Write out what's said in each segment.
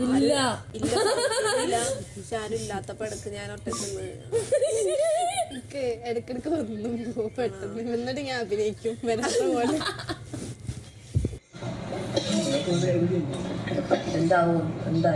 ഇല്ല. ഇല്ലാത്തപ്പോ ഇടയ്ക്ക് ഞാൻ ഒറ്റയ്ക്ക് എനിക്ക് ഇടക്കിടക്ക് ഒന്നും പോകും. പെട്ടെന്ന്. എന്നിട്ട് ഞാൻ അഭിനയിക്കും. വരാത്ത പോലെ. എന്താവും? എന്താ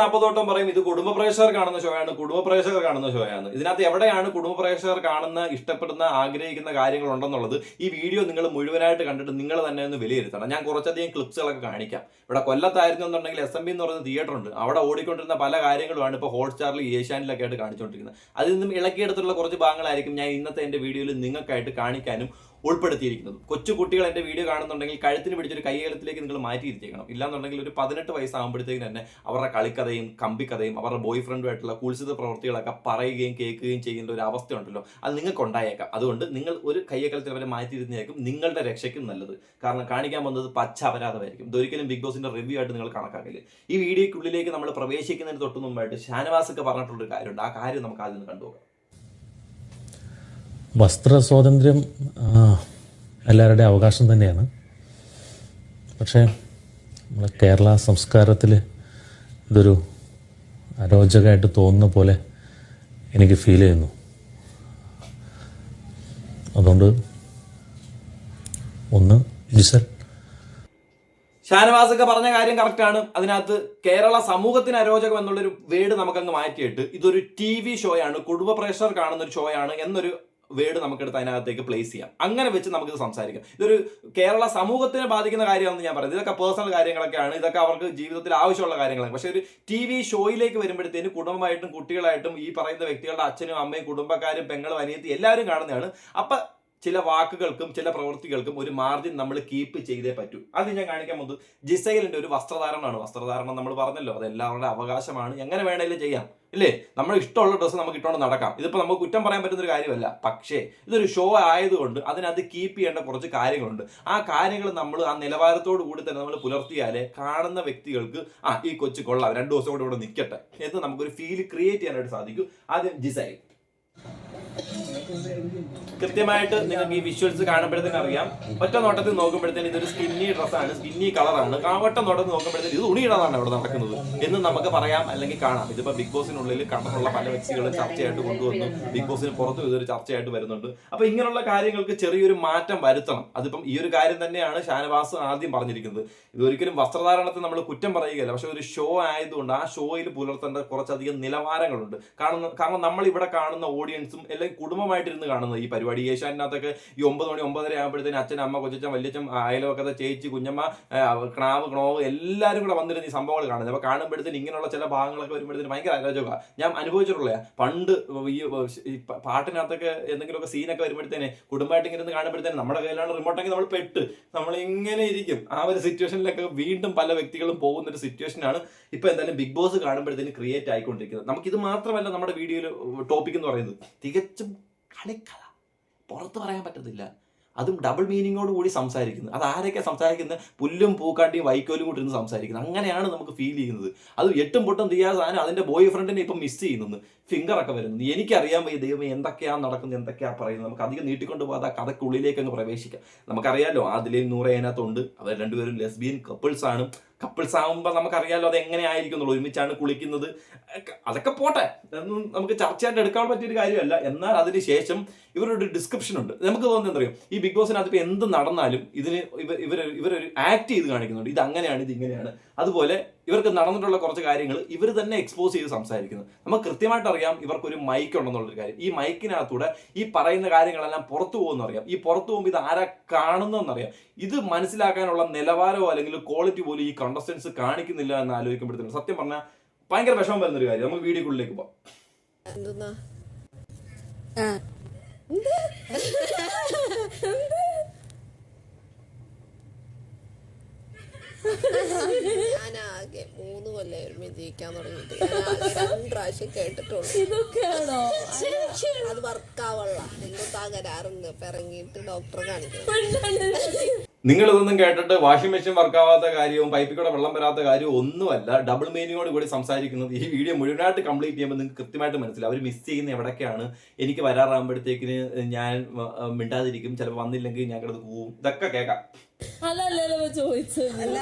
നാപ്പതോട്ടം പറയും ഇത് കുടുംബ പ്രേക്ഷകർ കാണുന്ന ഷോയാണ് കുടുംബ പ്രേക്ഷകർ കാണുന്ന ഷോയാണ്. ഇതിനകത്ത് എവിടെയാണ് കുടുംബ പ്രേക്ഷകർ കാണുന്ന ഇഷ്ടപ്പെടുന്ന ആഗ്രഹിക്കുന്ന കാര്യങ്ങൾ ഉണ്ടെന്നുള്ളത് ഈ വീഡിയോ നിങ്ങൾ മുഴുവനായിട്ട് കണ്ടിട്ട് നിങ്ങൾ തന്നെ ഒന്ന് വിലയിരുത്തണം. ഞാൻ കുറച്ചധികം ക്ലിപ്സുകളൊക്കെ കാണിക്കാം. ഇവിടെ കൊല്ലത്തായിരുന്നു എന്നുണ്ടെങ്കിൽ എസ് എം ബി എന്ന് പറയുന്ന തിയേറ്റർ ഉണ്ട്. അവിടെ ഓടിക്കൊണ്ടിരുന്ന പല കാര്യങ്ങളുമാണ് ഇപ്പോൾ ഹോട്ട്സ്റ്റാറിൽ ഏഷ്യാനിലൊക്കെ ആയിട്ട് കാണിച്ചുകൊണ്ടിരിക്കുന്നത്. അതിൽ നിന്നും ഇളക്കിയെടുത്തുള്ള കുറച്ച് ഭാഗങ്ങളായിരിക്കും ഞാൻ ഇന്നത്തെ എന്റെ വീഡിയോയിൽ നിങ്ങൾക്കായിട്ട് കാണിക്കാനും ഉൾപ്പെടുത്തിയിരിക്കുന്നത്. കൊച്ചു കുട്ടികൾ എന്റെ വീഡിയോ കാണുന്നുണ്ടെങ്കിൽ കഴുത്തിന് പിടിച്ചൊരു കൈകാലത്തിലേക്ക് നിങ്ങൾ മാറ്റിയിരിക്കണം ഇല്ലാന്നുണ്ടെങ്കിൽ ഒരു പതിനെട്ട് വയസ്സാകുമ്പോഴത്തേക്കും തന്നെ അവരുടെ കളിക്കഥയും കമ്പിക്കഥയും അവരുടെ ബോയ് ഫ്രണ്ടുമായിട്ടുള്ള കുൽസിത പ്രവൃത്തികളൊക്കെ പറയുകയും കേൾക്കുകയും ചെയ്യുന്ന ഒരു അവസ്ഥ ഉണ്ടല്ലോ അത് നിങ്ങൾക്ക് ഉണ്ടായേക്കാം. അതുകൊണ്ട് നിങ്ങൾ ഒരു കയ്യക്കലത്തിൽ അവരെ മാറ്റിയിരുന്നേക്കും നിങ്ങളുടെ രക്ഷയ്ക്കും നല്ലത്. കാരണം കാണിക്കാൻ വന്നത് പച്ച അപരാധമായിരിക്കും. ഇതൊരിക്കലും ബിഗ് ബോസിന്റെ റിവ്യൂ ആയിട്ട് നിങ്ങൾ കണക്കാക്കില്ല. ഈ വീഡിയോക്കുള്ളിലേക്ക് നമ്മൾ പ്രവേശിക്കുന്നതിന് തൊട്ട് മുമ്പായിട്ട് ഷാനവാസ് ഒക്കെ പറഞ്ഞിട്ടുള്ളൊരു കാര്യമുണ്ട്. ആ കാര്യം നമുക്ക് ആദ്യം കണ്ടുപോകാം വസ്ത്ര സ്വാതന്ത്ര്യം എല്ലാവരുടെയും അവകാശം തന്നെയാണ്. പക്ഷേ നമ്മളെ കേരള സംസ്കാരത്തിൽ ഇതൊരു അരോചകമായിട്ട് തോന്നുന്ന പോലെ എനിക്ക് ഫീൽ ചെയ്യുന്നു. അതുകൊണ്ട് ഒന്ന് ജിസൽ ഷാനവാസ് ഒക്കെ പറഞ്ഞ കാര്യം കറക്റ്റാണ് അതിനകത്ത് കേരള സമൂഹത്തിന് അരോചകം എന്നുള്ളൊരു വേർഡ് നമുക്കങ്ങ് മാറ്റിയിട്ട് ഇതൊരു ടി വി ഷോയാണ് കുടുംബ പ്രേക്ഷകർ കാണുന്ന ഒരു ഷോയാണ് എന്നൊരു വേർഡ് നമുക്കെടുത്ത് അതിനകത്തേക്ക് പ്ലേസ് ചെയ്യാം. അങ്ങനെ വെച്ച് നമുക്കിത് സംസാരിക്കാം. ഇതൊരു കേരള സമൂഹത്തിനെ ബാധിക്കുന്ന കാര്യമാണെന്ന് ഞാൻ പറയുന്നത് ഇതൊക്കെ പേഴ്സണൽ കാര്യങ്ങളൊക്കെയാണ്. ഇതൊക്കെ അവർക്ക് ജീവിതത്തിൽ ആവശ്യമുള്ള കാര്യങ്ങളാണ്. പക്ഷേ ഒരു ടി വി ഷോയിലേക്ക് വരുമ്പോഴത്തേന് കുടുംബമായിട്ടും കുട്ടികളായിട്ടും ഈ പറയുന്ന വ്യക്തികളുടെ അച്ഛനും അമ്മയും കുടുംബക്കാരും പെങ്ങളും അനിയത്തി എല്ലാവരും കാണുന്നതാണ്. അപ്പൊ ചില വാക്കുകൾക്കും ചില പ്രവൃത്തികൾക്കും ഒരു മാർജിൻ നമ്മൾ കീപ്പ് ചെയ്തേ പറ്റൂ. അത് ഞാൻ കാണിക്കാൻ പോകുന്നത് ജിസൈലിന്റെ ഒരു വസ്ത്രധാരണമാണ്. വസ്ത്രധാരണം നമ്മൾ പറഞ്ഞല്ലോ അത് എല്ലാവരുടെ അവകാശമാണ്. എങ്ങനെ വേണേലും ചെയ്യാം ഇല്ലേ? നമ്മൾ ഇഷ്ടമുള്ള ഡ്രസ്സ് നമുക്ക് ഇട്ടുകൊണ്ട് നടക്കാം. ഇതിപ്പോൾ നമുക്ക് കുറ്റം പറയാൻ പറ്റുന്ന ഒരു കാര്യമല്ല. പക്ഷേ ഇതൊരു ഷോ ആയതുകൊണ്ട് അതിനകത്ത് കീപ്പ് ചെയ്യേണ്ട കുറച്ച് കാര്യങ്ങളുണ്ട്. ആ കാര്യങ്ങൾ നമ്മൾ ആ നിലവാരത്തോടു കൂടി തന്നെ നമ്മൾ പുലർത്തിയാലേ കാണുന്ന വ്യക്തികൾക്ക് ആ ഈ കൊച്ചു കൊള്ളാം. രണ്ടു ദിവസം കൂടെ ഇവിടെ നിൽക്കട്ടെ എന്ന് നമുക്കൊരു ഫീൽ ക്രിയേറ്റ് ചെയ്യാനായിട്ട് സാധിക്കും. ആദ്യം ജിസൈൽ. കൃത്യമായിട്ട് നിങ്ങൾക്ക് ഈ വിഷ്വൽസ് കാണുമ്പോഴത്തേക്ക് അറിയാം. ഒറ്റ നോട്ടത്തിൽ നോക്കുമ്പോഴത്തേന് ഇതൊരു സ്കിന്നി ഡ്രസ്സാണ് സ്കിന്നി കളറാണ് കാവട്ടം നോട്ടത്തിൽ നോക്കുമ്പോഴത്തേന് ഇത് ഉണിയിടാതാണ് ഇവിടെ നടക്കുന്നത്. എന്ന് നമുക്ക് പറയാം അല്ലെങ്കിൽ കാണാം. ഇതിപ്പോ ബിഗ് ബോസിനുള്ളിൽ കണ്ടുള്ള പല വ്യക്തികളും ചർച്ചയായിട്ട് കൊണ്ടുവന്നു. ബിഗ് ബോസിന് പുറത്തും ഇതൊരു ചർച്ചയായിട്ട് വരുന്നുണ്ട്. അപ്പൊ ഇങ്ങനെയുള്ള കാര്യങ്ങൾക്ക് ചെറിയൊരു മാറ്റം വരുത്തണം. അതിപ്പം ഈ ഒരു കാര്യം തന്നെയാണ് ഷാനവാസ് ആദ്യം പറഞ്ഞിരിക്കുന്നത്. ഇതൊരിക്കലും വസ്ത്രധാരണത്തെ നമ്മൾ കുറ്റം പറയുകയല്ല. പക്ഷെ ഒരു ഷോ ആയതുകൊണ്ട് ആ ഷോയിൽ പുലർത്തേണ്ട കുറച്ചധികം നിലവാരങ്ങളുണ്ട്. കാരണം കാരണം നമ്മൾ ഇവിടെ കാണുന്ന ഓഡിയൻസും അല്ലെങ്കിൽ കുടുംബമായിട്ടിരുന്ന് കാണുന്നത്. ഈ പരിപാടി ഏഷ്യാനകത്തൊക്കെ ഈ ഒമ്പത് മണി ഒമ്പതര ആകുമ്പോഴത്തേന് അച്ഛൻ അമ്മ കൊച്ചച്ഛൻ വല്യച്ഛൻ അയലവക്കത്തെ ചേച്ചി കുഞ്ഞമ്മ ക്ണാവ് ക്ണോവ് എല്ലാവരും കൂടെ വന്നിരുന്ന് ഈ സംഭവങ്ങൾ കാണുന്നത്. അപ്പോൾ കാണുമ്പോഴത്തേന് ഇങ്ങനെയുള്ള ചില ഭാഗങ്ങളൊക്കെ വരുമ്പോഴത്തേന് ഭയങ്കര അരോചകമാണ് ഞാൻ അനുഭവിച്ചിട്ടുള്ള പണ്ട് ഈ പാട്ടിനകത്തൊക്കെ എന്തെങ്കിലുമൊക്കെ സീനൊക്കെ വരുമ്പോഴത്തേന് കുടുംബമായിട്ട് ഇങ്ങനെ കാണുമ്പോഴത്തേന് നമ്മുടെ കയ്യിലാണ് റിമോട്ടെങ്കിൽ നമ്മൾ പെട്ട്. നമ്മൾ ഇങ്ങനെ ഇരിക്കും. ആ ഒരു സിറ്റുവേഷനിലൊക്കെ വീണ്ടും പല വ്യക്തികളും പോകുന്ന ഒരു സിറ്റുവേഷനാണ് ഇപ്പോൾ എന്തായാലും ബിഗ് ബോസ് കാണുമ്പോഴത്തേന് ക്രിയേറ്റ് ആയിക്കൊണ്ടിരിക്കുന്നത്. നമുക്കിത് മാത്രമല്ല നമ്മുടെ വീഡിയോയിൽ ടോപ്പിക് എന്ന് പറയുന്നത്. തികച്ചും കളിക്കഥ പുറത്ത് പറയാൻ പറ്റത്തില്ല. അതും ഡബിൾ മീനിങ്ങോട് കൂടി സംസാരിക്കുന്നത്. അത് ആരൊക്കെ സംസാരിക്കുന്നത്? പുല്ലും പൂക്കാട്ടിയും വൈക്കോലും കൂടി ഇരുന്ന് സംസാരിക്കുന്നത്. അങ്ങനെയാണ് നമുക്ക് ഫീൽ ചെയ്യുന്നത്. അത് എട്ടും പൊട്ടും തീയാ സാധനം അതിന്റെ ബോയ് ഫ്രണ്ടിനെ ഇപ്പം മിസ് ചെയ്യുന്നു ഫിംഗർ ഒക്കെ വരുന്നത് എനിക്കറിയാൻ വയ്യ ദൈവമേ എന്തൊക്കെയാണ് നടക്കുന്നത് എന്തൊക്കെയാണ് പറയുന്നത്. നമുക്ക് അധികം നീട്ടിക്കൊണ്ട് പോകാതെ കഥക്കുള്ളിലേക്ക് അങ്ങ് പ്രവേശിക്കാം. നമുക്കറിയാലോ ആദിലയും നൂറ അതിനകത്തുണ്ട് അവർ രണ്ടുപേരും ലെസ്ബിയൻ കപ്പിൾസ് ആണ്. കപ്പിൾസ് ആകുമ്പോൾ നമുക്കറിയാലോ അത് എങ്ങനെ ആയിരിക്കും എന്നുള്ളത് ഒരുമിച്ചാണ് കുളിക്കുന്നത്. അതൊക്കെ പോട്ടെ. അതൊന്നും നമുക്ക് ചർച്ചയായിട്ട് എടുക്കാൻ പറ്റിയ ഒരു കാര്യമല്ല. എന്നാൽ അതിന് ശേഷം ഇവരുടെ ഡിസ്ക്രിപ്ഷൻ ഉണ്ട്. നമുക്ക് തോന്നുന്നത് എന്താ പറയുക ഈ ബിഗ് ബോസിനകത്ത് ഇപ്പോൾ എന്ത് നടന്നാലും ഇതിന് ഇവർ ഇവർ ഇവരൊരു ആക്ട് ചെയ്ത് കാണിക്കുന്നുണ്ട്. ഇത് അങ്ങനെയാണ് ഇത് ഇങ്ങനെയാണ് അതുപോലെ ഇവർക്ക് നടന്നിട്ടുള്ള കുറച്ച് കാര്യങ്ങൾ ഇവർ തന്നെ എക്സ്പോസ് ചെയ്ത് സംസാരിക്കുന്നത്. നമുക്ക് കൃത്യമായിട്ട് അറിയാം ഇവർക്കൊരു മൈക്ക് ഉണ്ടെന്നുള്ളൊരു കാര്യം. ഈ മൈക്കിനകത്തൂടെ ഈ പറയുന്ന കാര്യങ്ങളെല്ലാം പുറത്തു പോകുമെന്ന് അറിയാം ഈ പുറത്തു പോകുമ്പോൾ ഇത് ആരാ കാണുന്നതെന്നറിയാം. ഇത് മനസ്സിലാക്കാനുള്ള നിലവാരമോ അല്ലെങ്കിൽ ക്വാളിറ്റി പോലും ഈ കണ്ടസ്റ്റൻസ് കാണിക്കുന്നില്ല എന്ന് ആലോചിക്കുമ്പോഴത്തേക്കും സത്യം പറഞ്ഞാൽ ഭയങ്കര വിഷമം വരുന്ന ഒരു കാര്യം. നമുക്ക് വീഡിയോക്കുള്ളിലേക്ക് പോകാം എന്തെന്നാ ആ ഞാനാകെ മൂന്ന് ജീവിക്കാൻ തുടങ്ങിയിട്ട് രണ്ട് പ്രാവശ്യം കേട്ടിട്ടുള്ളൂ. ഇതൊക്കെയാണോ? അത് വർക്കാവുള്ള. എന്തോ തകരാറുണ്ട് ഇറങ്ങിയിട്ട് ഡോക്ടറെ കാണിക്കണം. നിങ്ങൾ ഇതൊന്നും കേട്ടിട്ട് വാഷിംഗ് മെഷീൻ വർക്കാവാത്ത കാര്യവും പൈപ്പിൽ കൂടെ വെള്ളം വരാത്ത കാര്യവും ഒന്നുമല്ല ഡബിൾ മീനിങ്ങോട് കൂടി സംസാരിക്കുന്നത് ഈ വീഡിയോ മുഴുവനായിട്ട് കംപ്ലീറ്റ് ചെയ്യുമ്പോൾ നിങ്ങൾക്ക് കൃത്യമായിട്ട് മനസ്സിലാവും. അവർ മിസ് ചെയ്യുന്ന എവിടൊക്കെയാണ് എനിക്ക് വരാറാകുമ്പോഴത്തേക്കിന് ഞാൻ മിണ്ടാതിരിക്കും. ചിലപ്പോൾ വന്നില്ലെങ്കിൽ ഞാൻ കിടന്ന് പോവും ഇതൊക്കെ കേൾക്കാം. ചോദിച്ചത്. അല്ല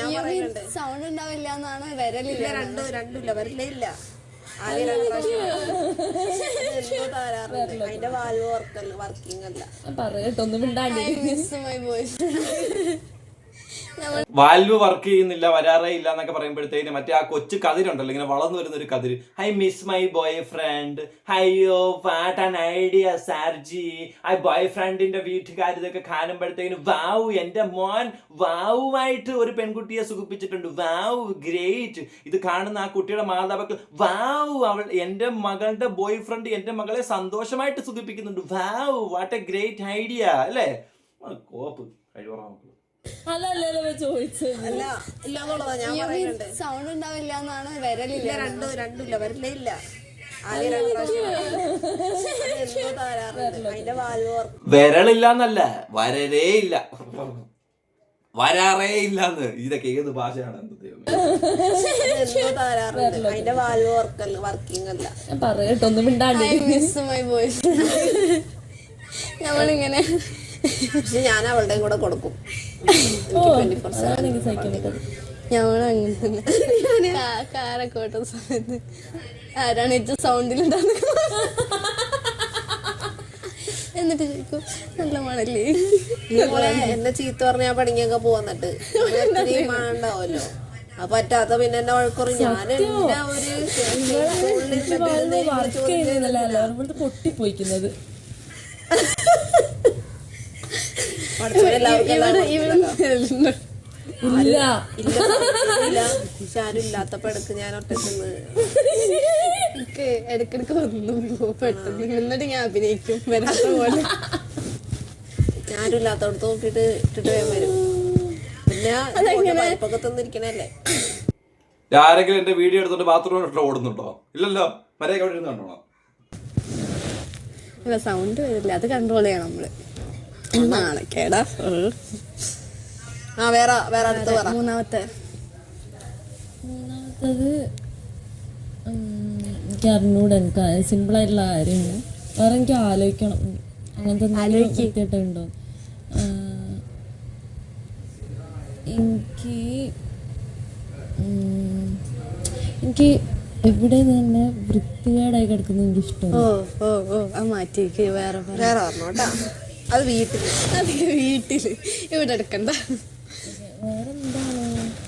ഞാൻ സൗണ്ട് ഉണ്ടാവില്ല എന്നാണ് വരലില്ല. രണ്ടും രണ്ടുമില്ല വരില്ലേ ഇല്ല. പറയട്ടോ ഒന്നും മിണ്ടാണ്ടി. വാൽവ് വർക്ക് ചെയ്യുന്നില്ല വരാറേ ഇല്ല എന്നൊക്കെ പറയുമ്പോഴത്തേന് മറ്റേ ആ കൊച്ചു കതിരുണ്ടല്ലോ ഇങ്ങനെ വളർന്നു വരുന്ന ഒരു കതിര്. I miss my boy friend അയ്യോ what an idea sir ji I boy ഫ്രണ്ടിന്റെ വീട്ടുകാർ ഇതൊക്കെ കാണുമ്പോഴത്തേന് വാവ് എന്റെ മോൻ വാവുമായിട്ട് ഒരു പെൺകുട്ടിയെ സുഖിപ്പിച്ചിട്ടുണ്ട്. വാവ് ഗ്രേറ്റ് ഇത് കാണുന്ന ആ കുട്ടിയുടെ മാതാപിതാക്കൾ വാവ് അവൾ എന്റെ മകളുടെ ബോയ് ഫ്രണ്ട് എന്റെ മകളെ സന്തോഷമായിട്ട് സുഖിപ്പിക്കുന്നുണ്ട്. Wow what a great idea അല്ലേ? കോപ്പ്. കഴിവറ ചോദിച്ചത് അല്ല ഇല്ല ഞാൻ പറയുന്നുണ്ട് സൗണ്ട് ഉണ്ടാവില്ല എന്നാണ് വരലില്ല രണ്ടും രണ്ടുമില്ല വരില്ലേ ഇല്ല. വരരേ ഇല്ല. വരാറേ ഇല്ലാന്ന് ഇതൊക്കെ ഏത് ഭാഷയാണ് അതിന്റെ വാൽവ് വർക്കല്ല വർക്കിംഗ് അല്ല. പറയട്ടൊന്നും മിണ്ടാണ്ടി. നമ്മളിങ്ങനെ പക്ഷെ ഞാൻ അവളുടെയും കൂടെ കൊടുക്കും. ഞമ്മളും അങ്ങനെ തന്നെ. കാ- കാറൊക്കെ ഓട്ടുന്ന സമയത്ത് ആരാണ് ഏറ്റവും സൗണ്ടിലുണ്ടാകുന്നത് എന്നിട്ട് ചോദിക്കും നല്ല മണല്ലേ എന്നെ ചീത്ത പറഞ്ഞ ഞാൻ പണിക്കൊക്കെ പോന്നിട്ട്. ഉണ്ടാവുമല്ലോ അപ്പൊ പറ്റാത്ത പിന്നെ എന്നെ വഴക്കുറി ഞാൻ എന്റെ ഒരു പൊട്ടിപ്പോയിക്കുന്നത്. ഇല്ല. ഇല്ല ആരും ഇല്ലാത്തപ്പോ എടുക്ക് ഞാൻ ഒറ്റക്കുന്ന്. എനിക്ക് ഇടക്കിടക്ക് വന്നു പെട്ടെന്ന് എന്നിട്ട് ഞാൻ അഭിനയിക്കും. വരാത്ത പോലെ. ഞാനും ഇല്ലാത്തടത്ത് നോക്കിട്ട് ഇട്ടിട്ട് വേഗം വരും. പിന്നെ പരിപ്പൊക്കെ തന്നിരിക്കണല്ലേ. ആരെങ്കിലും എന്റെ വീഡിയോ എടുത്തോണ്ട് ബാത്റൂമിലോട്ട് ഓടുന്നുണ്ടോ? ഇല്ലല്ലോ. മരയൊക്കെ അവിടെ ഇരുന്ന് കണ്ടോളാം. സൗണ്ട് വരില്ല. അത് കൺട്രോൾ ചെയ്യണം നമ്മൾ. നാണക്കേടാ ആ വേറെ വേറെ അടുത്ത് പറ. മൂന്നാമത്തെ. മൂന്നാമത്തത് എനിക്ക് അറിഞ്ഞൂടെ എനിക്ക് സിമ്പിൾ ആയിട്ടുള്ള കാര്യമാണ് വേറെ എനിക്ക് ആലോചിക്കണം. അങ്ങനത്തെ എന്തെങ്കിലും കൃത്യമായിട്ടുണ്ടോ ആ, എനിക്ക് എനിക്ക് എവിടെ തന്നെ വൃത്തികേടായി കിടക്കുന്നത് എനിക്ക് ഇഷ്ടമാണ് ഓ ഓ ഓ ആ മാറ്റിക്ക് വേറെ വേറെ പറഞ്ഞു കേട്ടാ അത് വീട്ടിൽ അത് വീട്ടിൽ ഇവിടെ എടുക്കണ്ട.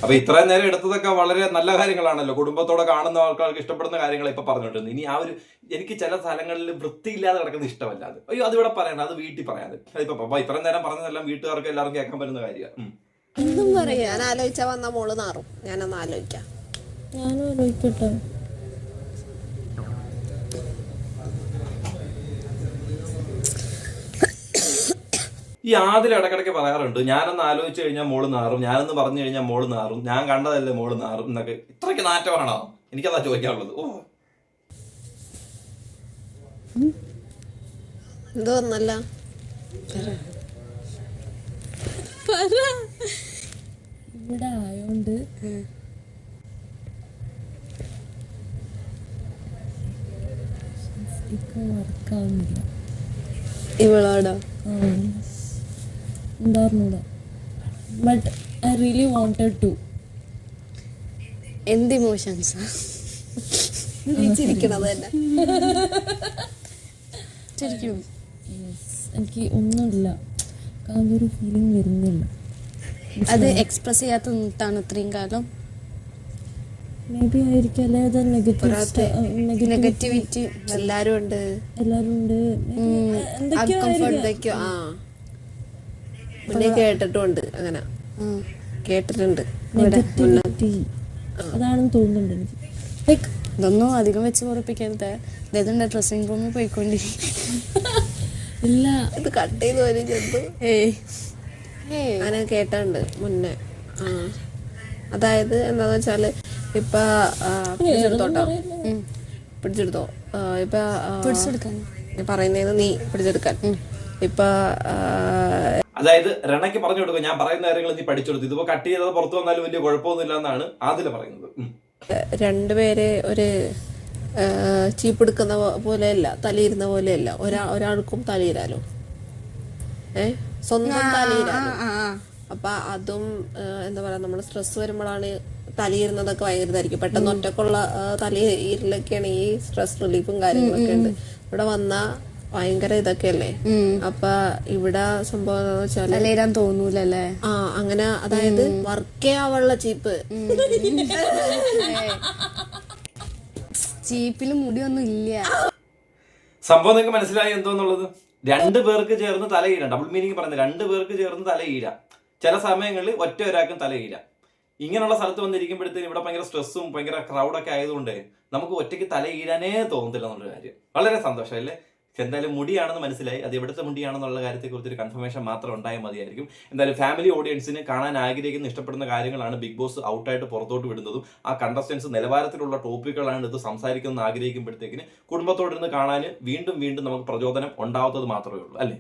അപ്പൊ ഇത്രയും നേരം എടുത്തതൊക്കെ വളരെ നല്ല കാര്യങ്ങളാണല്ലോ. കുടുംബത്തോടെ കാണുന്ന ആൾക്കാർക്ക് ഇഷ്ടപ്പെടുന്ന കാര്യങ്ങൾ ഇപ്പൊ പറഞ്ഞിട്ടുണ്ട് ഇനി ആ ഒരു എനിക്ക് ചില സ്ഥലങ്ങളിൽ വൃത്തിയില്ലാതെ കിടക്കുന്ന ഇഷ്ടമല്ല അത്. അയ്യോ അതിവിടെ പറയണം അത് വീട്ടിൽ പറയാതെ. അതിപ്പോ ഇത്രയും നേരം പറഞ്ഞതെല്ലാം വീട്ടുകാർക്ക് എല്ലാവരും കേൾക്കാൻ പറ്റുന്ന കാര്യമാണ്. ഒന്നും പറയാ. ഞാൻ ആലോചിച്ചാ വന്ന മോൾ നാറും. ഞാനൊന്ന് ആലോചിക്കാം. ഞാനും ആലോചിക്കട്ടെ. ഈ ആദ്യം ഇടക്കിടയ്ക്ക് പറയാറുണ്ട് ഞാനൊന്ന് ആലോചിച്ച് കഴിഞ്ഞാൽ മോൾ നാറും ഞാനൊന്ന് പറഞ്ഞു കഴിഞ്ഞാൽ മോൾ നാറും ഞാൻ കണ്ടതല്ലേ മോൾ നാറും എന്നൊക്കെ. ഇത്രയ്ക്ക് നാറ്റമാണോ? എനിക്കതാ ചോദിക്കാനുള്ളത്. ഓ. എന്തോ ഒന്നല്ല. പറ. ഇവിടെ ആയോണ്ട്. ഇപ്പൊ വർക്കാവുന്നില്ല ഇവളോടോ എന്താ but I really wanted to എന്ത് ഇമോഷൻസ് എനിക്ക് ഒന്നുമില്ല. കാരണം ഒരു ഫീലിംഗ് വരുന്നില്ല. അത് എക്സ്പ്രസ് ചെയ്യാത്തതാണ് ഇത്രയും കാലം. മേ ബി ആയിരിക്കും. അല്ലെ? നെഗറ്റീവ് നെഗറ്റീവ് നെഗറ്റിവിറ്റി എല്ലാരും ഉണ്ട് എല്ലാവരും ഉണ്ട് എന്തൊക്കെയോ കേട്ടിട്ടുണ്ട് അങ്ങനെ. കേട്ടിട്ടുണ്ട്. അതാണെന്ന് തോന്നുന്നുണ്ട് എനിക്ക്. ലൈക്ക് ഇതൊന്നും അധികം വെച്ച് ഉറപ്പിക്കരുത് ഡ്രസ്സിംഗ് റൂമിൽ പോയിക്കൊണ്ടി. ഇല്ല. ഇത് കട്ട് ചെയ്ത് വരും ഏയ്. ഏയ്. അങ്ങനെ കേട്ടുണ്ട് മുന്നേ. അതായത് എന്താന്ന് വെച്ചാൽ ഇപ്പൊ പിടിച്ചെടുത്തോട്ടോ. പിടിച്ചെടുത്തോ. ഇപ്പൊ പിടിച്ചെടുക്കാൻ പറയുന്നേന്ന് നീ പിടിച്ചെടുക്കാൻ. ഇപ്പൊ അതായത് രണയ്ക്ക് പറഞ്ഞു കൊടുക്കും ഞാൻ പറയുന്ന കാര്യങ്ങൾ നീ പഠിച്ചെടുത്തു ഇതിപ്പോ കട്ട് ചെയ്തത് പുറത്തു വന്നാലും വലിയ കുഴപ്പമൊന്നുമില്ല എന്നാണ് ആദ്യം പറയുന്നത്. രണ്ടുപേരെ ഒരു ചീപ്പെടുക്കുന്ന പോലെയല്ല തലയിരുന്ന പോലെയല്ല. ഒരാ ഒരാൾക്കും തലയിരാലോ? ഏ? സ്വന്തം തലയിരാലോ? അപ്പൊ അതും എന്താ പറയാ നമ്മൾ സ്ട്രെസ് വരുമ്പോഴാണ് തലയിരുന്നതൊക്കെ ഭയങ്കര ഇതായിരിക്കും പെട്ടെന്ന് ഒറ്റക്കുള്ള തലയിരലൊക്കെയാണ് തലയിരിലൊക്കെയാണ് ഈ സ്ട്രെസ് റിലീഫും കാര്യങ്ങളൊക്കെ ഉണ്ട്. ഇവിടെ വന്ന ഭയങ്കര ഇതൊക്കെയല്ലേ? അപ്പൊ ഇവിടെ സംഭവം എന്താന്ന് വെച്ചാൽ തോന്നൂലല്ലേ? ആ അങ്ങനെ അതായത് വർക്കേ ആവുള്ള ചീപ്പ്. ചീപ്പിൽ മുടിയൊന്നും ഇല്ല. സംഭവം നിങ്ങൾക്ക് മനസ്സിലായി എന്തോന്നുള്ളത് രണ്ട് പേർക്ക് ചേർന്ന് തലയിടാം. ഡബിൾ മീനിങ് പറയുന്നത് രണ്ട് പേർക്ക് ചേർന്ന് തലയിടാം. ചില സമയങ്ങളിൽ ഒറ്റ ഒരാൾക്കും തലയിടാം. ഇങ്ങനെയുള്ള സ്ഥലത്ത് വന്നിരിക്കുമ്പോഴത്തേക്കും ഇവിടെ ഭയങ്കര സ്ട്രെസ്സും ഭയങ്കര ക്രൗഡൊക്കെ ആയതുകൊണ്ട് നമുക്ക് ഒറ്റയ്ക്ക് തലയിടാനേ തോന്നത്തില്ല എന്നുള്ള കാര്യം. വളരെ സന്തോഷമല്ലേ? എന്തായാലും മുടിയാണെന്ന് മനസ്സിലായി. അത് എവിടുത്തെ മുടിയാണെന്നുള്ള കാര്യത്തെക്കുറിച്ച് ഒരു കൺഫർമേഷൻ മാത്രം ഉണ്ടായാൽ മതിയായിരിക്കും. എന്തായാലും ഫാമിലി ഓഡിയൻസിന് കാണാൻ ആഗ്രഹിക്കുന്ന ഇഷ്ടപ്പെടുന്ന കാര്യങ്ങളാണ് ബിഗ് ബോസ് ഔട്ടായിട്ട് പുറത്തോട്ട് വിടുന്നതും ആ കണ്ടസ്റ്റൻസ് നിലവാരത്തിലുള്ള ടോപ്പിക്കുകളാണ് ഇത് സംസാരിക്കുന്നത് ആഗ്രഹിക്കുമ്പോഴത്തേക്കിന് കുടുംബത്തോടിരുന്ന് കാണാൻ വീണ്ടും വീണ്ടും നമുക്ക് പ്രചോദനം ഉണ്ടാവാത്തത് മാത്രമേ ഉള്ളൂ അല്ലേ?